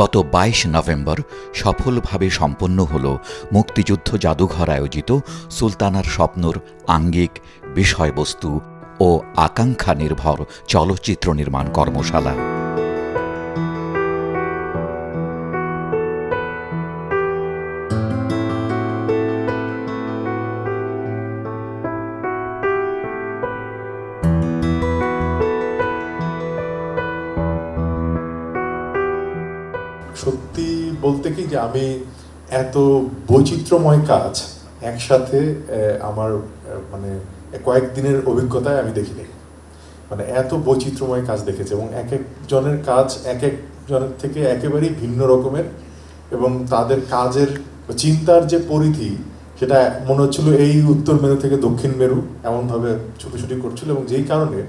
গত বাইশ নভেম্বর সফলভাবে সম্পন্ন হল মুক্তিযুদ্ধ জাদুঘর আয়োজিত সুলতানার স্বপ্নর আঙ্গিক বিষয়বস্তু ও আকাঙ্ক্ষা নির্ভর চলচ্চিত্র নির্মাণ কর্মশালা। সত্যি বলতে কি যে আমি এত বৈচিত্র্যময় কাজ একসাথে আমার মানে কয়েকদিনের অভিজ্ঞতায় আমি দেখি দেখিনি। মানে এত বৈচিত্র্যময় কাজ দেখেছি এবং এক একজনের কাজ এক একজনের থেকে একেবারেই ভিন্ন রকমের এবং তাদের কাজের চিন্তার যে পরিধি, সেটা মনে হচ্ছিল এই উত্তর মেরু থেকে দক্ষিণ মেরু এমনভাবে ছুটোছুটি করছিল এবং যেই কারণে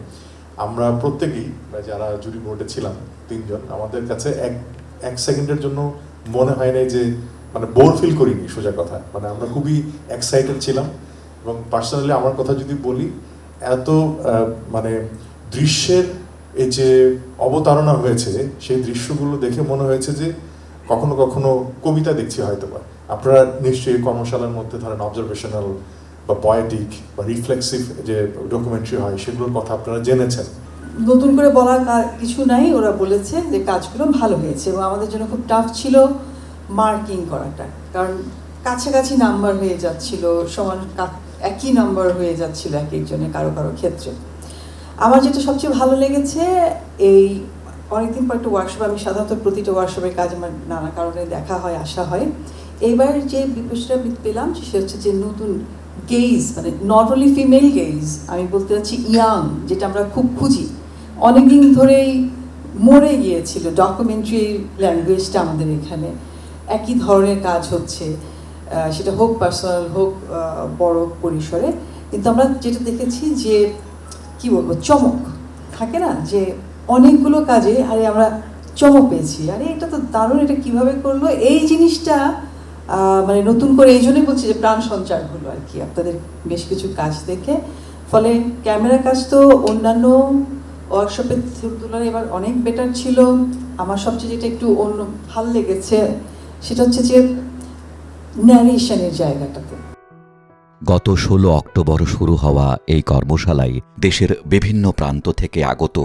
আমরা প্রত্যেকেই যারা জুরি বোর্ডে ছিলাম তিনজন, আমাদের কাছে এক এক সেকেন্ডের জন্য মনে হয় নাই যে মানে বোর ফিল করিনি সোজা কথা। মানে আমরা খুবই এক্সাইটেড ছিলাম। এবং পার্সোনালি আমার কথা যদি বলি, এত মানে দৃশ্যের এই যে অবতারণা হয়েছে, সেই দৃশ্যগুলো দেখে মনে হয়েছে যে, কখনো কখনো কবিতা দেখছি হয়তো বা আপনারা নিশ্চয়ই কর্মশালার মধ্যে ধরেন অবজারভেশনাল বা পয়েটিক বা রিফ্লেক্সিভ যে ডকুমেন্টারি হয়, সেগুলোর কথা আপনারা জেনেছেন। নতুন করে বলার কিছু নাই, ওরা বলেছে যে কাজগুলো ভালো হয়েছে এবং আমাদের জন্য খুব টাফ ছিল মার্কিং করাটা। কারণ কাছাকাছি নাম্বার হয়ে যাচ্ছিল, সমান একই নাম্বার হয়ে যাচ্ছিল এক একজনের কারও কারও ক্ষেত্রে। আমার যেটা সবচেয়ে ভালো লেগেছে, এই অনেকদিন পর একটা ওয়ার্কশপ আমি সাধারণত প্রতিটা ওয়ার্কশপের কাজ আমার নানা কারণে দেখা হয়, আসা হয়। এইবার যে বিষয়টা পেলাম সে হচ্ছে যে নতুন গেইজ মানে নট অনলি ফিমেল গেইজ আমি বলতে চাচ্ছি ইয়াং যেটা আমরা খুব খুঁজি। অনেকদিন ধরেই মরে গিয়েছিল। ডকুমেন্টারি ল্যাঙ্গুয়েজটা আমাদের এখানে। একই ধরনের কাজ হচ্ছে। সেটা হোক পার্সোনাল হোক বড় পরিসরে। কিন্তু আমরা যেটা দেখেছি যে, কি বলব, চমক থাকে না? যে অনেকগুলো কাজে আরে আমরা চমক পেয়েছি। আরে এটা তো দারুণ, এটা কীভাবে করল? এই জিনিসটা মানে নতুন করে এই জন্যই বলছি যে প্রাণ সঞ্চার হলো আর কি। আপনাদের বেশ কিছু কাজ দেখে। ফলে ক্যামেরা কাজ তো অন্যান্য ওয়ার্কশপের তুলনায় এবার অনেক বেটার ছিল। আমার সবচেয়ে যেটা একটু অন্য ভালো লেগেছে সেটা হচ্ছে যে ন্যারেশনের জায়গাটাতে। গত ষোলো অক্টোবর শুরু হওয়া এই কর্মশালায় দেশের বিভিন্ন প্রান্ত থেকে আগত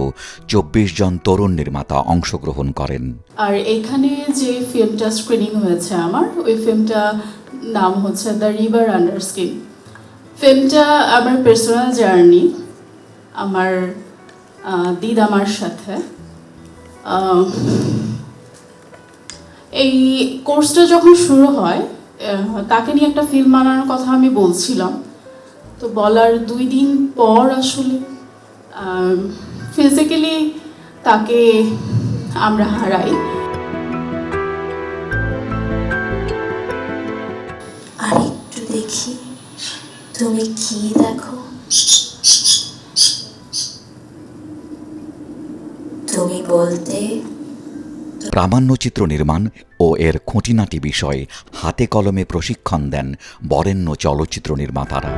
চব্বিশ জন তরুণ নির্মাতা অংশগ্রহণ করেন। আর এখানে যে ফিল্মটা স্ক্রিনিং হয়েছে আমার ওই ফিল্মটা নাম হচ্ছে দ্য রিভার আন্ডার স্কিন ফিল্মটা আমার পার্সোনাল জার্নি আমার আহ, দিদামার সাথে। এই কোর্সটা যখন শুরু হয় তাকে নিয়ে একটা ফিল্ম বানানোর কথা আমি বলছিলাম। তো বলার দুই দিন পর আসলে ফিজিক্যালি তাকে আমরা হারাই। আর একটু দেখি তুমি কি দেখো তুমি বলতে? প্রামাণ্যচিত্র নির্মাণ ও এর খুঁটিনাটি বিষয়ে হাতে কলমে প্রশিক্ষণ দেন বরেণ্য চলচ্চিত্র নির্মাতারা।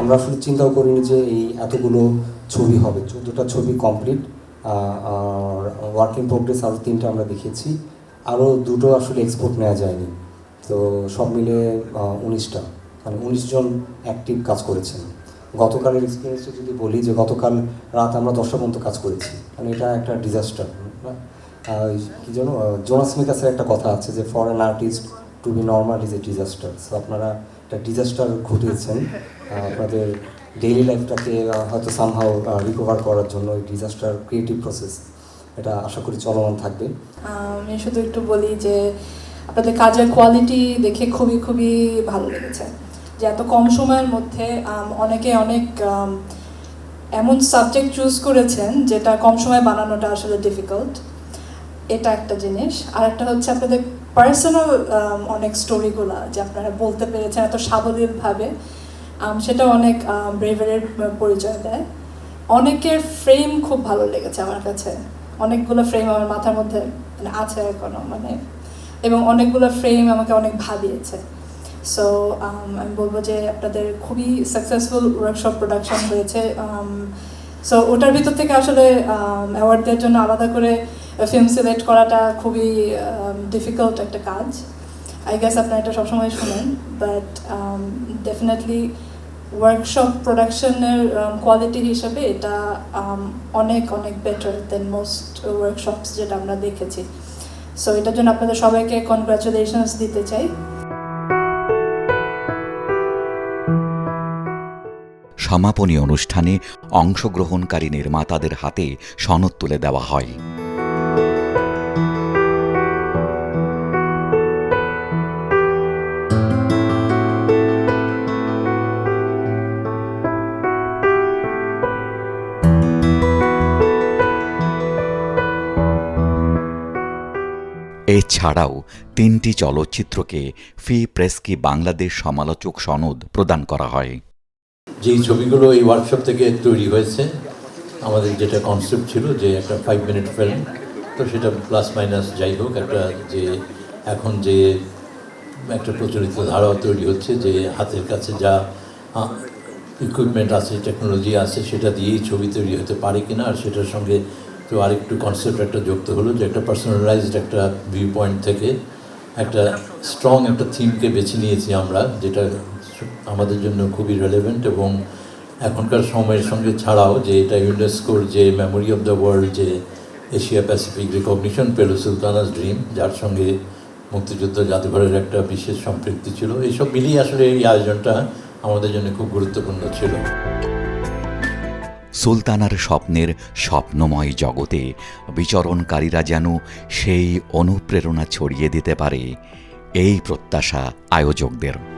আমরা আসলে চিন্তাও করিনি যে এই এতগুলো ছবি হবে। চোদ্দোটা ছবি কমপ্লিট আর ওয়ার্ক ইন প্রোগ্রেস আরও তিনটা আমরা দেখেছি আরও দুটো আসলে এক্সপোর্ট নেওয়া যায়নি। তো সব মিলে উনিশটা। মানে উনিশ জন অ্যাক্টিভ কাজ করেছেন। গতকালের এক্সপিরিয়েন্সটা যদি বলি যে গতকাল রাত আমরা দশটা পর্যন্ত কাজ করেছি মানে এটা একটা ডিজাস্টার কি যেন জোনাস মিকাসের একটা কথা আছে যে for an artist to be normal is a disaster so আপনারা একটা ডিজাস্টার ঘটিয়েছেন আপনাদের ডেইলি লাইফটাকে হয়তো সামহাও রিকভার করার জন্য এই ডিজাস্টার ক্রিয়েটিভ প্রসেস এটা আশা করি চলমান থাকবে। আমি শুধু একটু বলি যে আপনাদের কাজের কোয়ালিটি দেখে খুবই খুবই ভালো লেগেছে। যে এত কম সময়ের মধ্যে অনেকে অনেক এমন সাবজেক্ট চুজ করেছেন যেটা কম সময়ে বানানোটা আসলে ডিফিকাল্ট এটা একটা জিনিস। আর একটা হচ্ছে আপনাদের পার্সোনাল অনেক স্টোরিগুলো যে আপনারা বলতে পেরেছেন এত সাবলীলভাবে। সেটা অনেক ব্রেভারের পরিচয় দেয়। অনেকের ফ্রেম খুব ভালো লেগেছে আমার কাছে। অনেকগুলো ফ্রেম আমার মাথার মধ্যে মানে আছে এখনও মানে এবং অনেকগুলো ফ্রেম আমাকে অনেক ভাবিয়েছে। সো আমি বলব যে আপনাদের খুবই সাকসেসফুল ওয়ার্কশপ প্রোডাকশন হয়েছে um, সো ওটার ভিতর থেকে আসলে অ্যাওয়ার্ড দেওয়ার জন্য আলাদা করে ফিল্ম সিলেক্ট করাটা খুবই ডিফিকাল্ট একটা কাজ। আই গেস আপনারা এটা সবসময় শুনেন বাট ডেফিনেটলি ওয়ার্কশপ প্রোডাকশনের কোয়ালিটি হিসাবে এটা um, অনেক অনেক বেটার দেন মোস্ট ওয়ার্কশপস যেটা আমরা দেখেছি। সো এটার জন্য আপনাদের সবাইকে কনগ্রাচুলেশনস দিতে চাই। সমাপনী অনুষ্ঠানে অংশগ্রহণকারী নির্মাতাদের হাতে সনদ তুলে দেওয়া হয়। এছাড়াও তিনটি চলচ্চিত্রকে ফি প্রেসকি বাংলাদেশ সমালোচক সনদ প্রদান করা হয়। যেই ছবিগুলো এই ওয়ার্কশপ থেকে তৈরি হয়েছে, আমাদের যেটা কনসেপ্ট ছিল যে একটা ফাইভ মিনিট ফিল্ম তো সেটা প্লাস মাইনাস যাই হোক, একটা যে এখন যে একটা প্রচলিত ধারা তৈরি হচ্ছে যে হাতের কাছে যা ইকুইপমেন্ট আছে টেকনোলজি আছে, সেটা দিয়েই ছবি তৈরি হতে পারে কিনা, আর সেটার সঙ্গে তো আরেকটু কনসেপ্ট একটা যুক্ত হলো যে একটা পার্সোনালাইজড একটা ভিউ পয়েন্ট থেকে একটা স্ট্রং একটা থিমকে বেছে নিয়েছি আমরা, যেটা আমাদের জন্য খুবই রেলেভেন্ট এবং এখনকার সময়ের সঙ্গে ছাড়াও যে এটা ইউনেস্কোর যে মেমোরি অফ দ্য ওয়ার্ল্ড যে এশিয়া প্যাসিফিক রিকগনিশন পেল সুলতানাস ড্রিম যার সঙ্গে মুক্তিযুদ্ধ জাদুঘরের একটা বিশেষ সম্পৃক্তি ছিল। এইসব মিলিয়ে আসলে এই আয়োজনটা আমাদের জন্য খুব গুরুত্বপূর্ণ ছিল। সুলতানার স্বপ্নের স্বপ্নময় জগতে বিচরণকারীরা যেন সেই অনুপ্রেরণা ছড়িয়ে দিতে পারে, এই প্রত্যাশা আয়োজকদের।